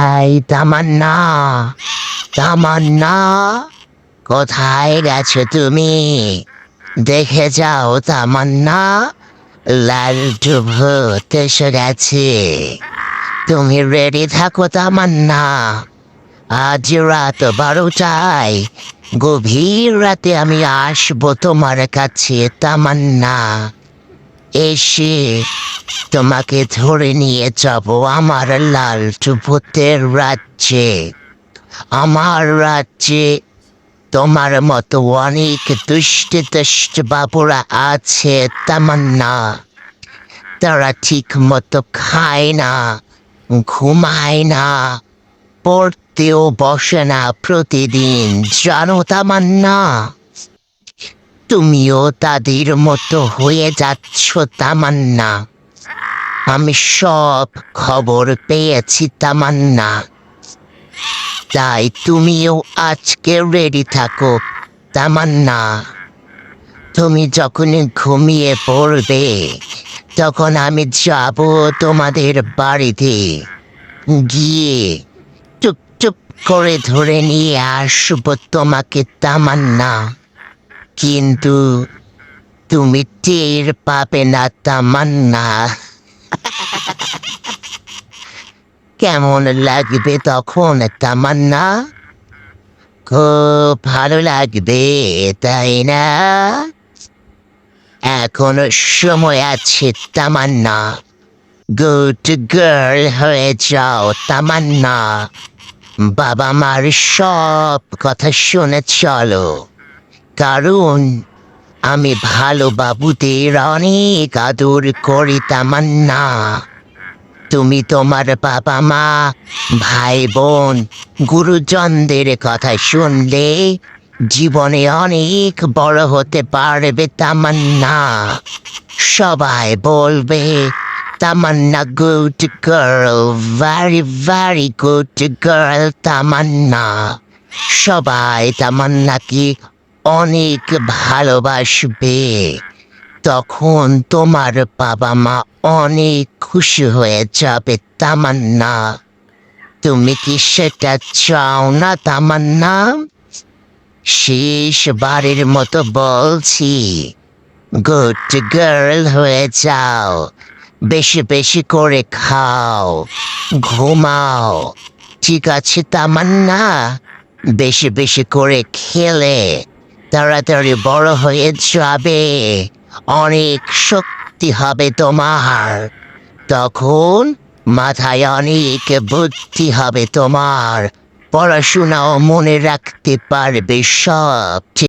এই তামান্না? তামান্না, কোথায় গেছো তুমি? দেখে যাও তামান্না। লালটু ভূত এসে গেছে। তুমি রেডি থাকো তামান্না। আজ রাত বারোটায়, গভীর রাতে আমি আসব তোমার কাছে তামান্না। এসে তোমাকে ধরে নিয়ে যাব আমার লাল ভূতের রাজ্যে। আমার রাজ্যে তোমার মতো অনেক দুষ্ট দুষ্ট বাবুরা আছে, তামান্না। তারা ঠিক মতো খায় না, ঘুমায় না, পড়তেও বসে না প্রতিদিন। জানো তামান্না তুমিও তাদের মতো হয়ে যাচ্ছ, তামান্না। আমি সব খবর পেয়েছি, তামান্না। তাই তুমিও আজকে রেডি থাকো, তামান্না। তুমি যখন ঘুমিয়ে পড়বে, তখন আমি যাব তোমাদের বাড়িতে। গিয়ে টুপ করে ধরে নিয়ে আসব তোমাকে, তামান্না। কিন্তু তুমি টের পাবে না, তামান্না। কেমন লাগবে তখন, তামান্না? খুব ভালো লাগবে, তাই না? এখন সময় আছে, তামান্না। গুড গার্ল হয়ে যাও, তামান্না। বাবা মার সব কথা শুনে চলো। কারণ আমি ভালো বাবুদের অনেক আদর করি, তামান্না। তুমি তোমার বাবা মা, ভাই বোন, গুরুজনদের কথা শুনলে জীবনে অনেক বড় হতে পারবে, তামান্না। সবাই বলবে, Tamanna good girl very very good girl Tamanna. সবাই তামান্নাকে অনেক ভালোবাসবে। তখন তোমার বাবা মা অনেক খুশি হয়ে যাবে, তামান্না। তুমি কি সেটা চাও না, তামান্না? শেষ বাড়ির মতো বলছি গুড গার্ল হয়ে যাও। বেশি বেশি করে খাও, ঘুমাও। ঠিক আছে, তামান্না? বেশি বেশি করে খেলে। তাড়াতাড়ি বড় হয়ে যাবে। অনেক শক্তি হবে তোমার। তখন মাথায় অনেক বুদ্ধি হবে তোমার। পড়াশোনাও মনে রাখতে পারবে সব।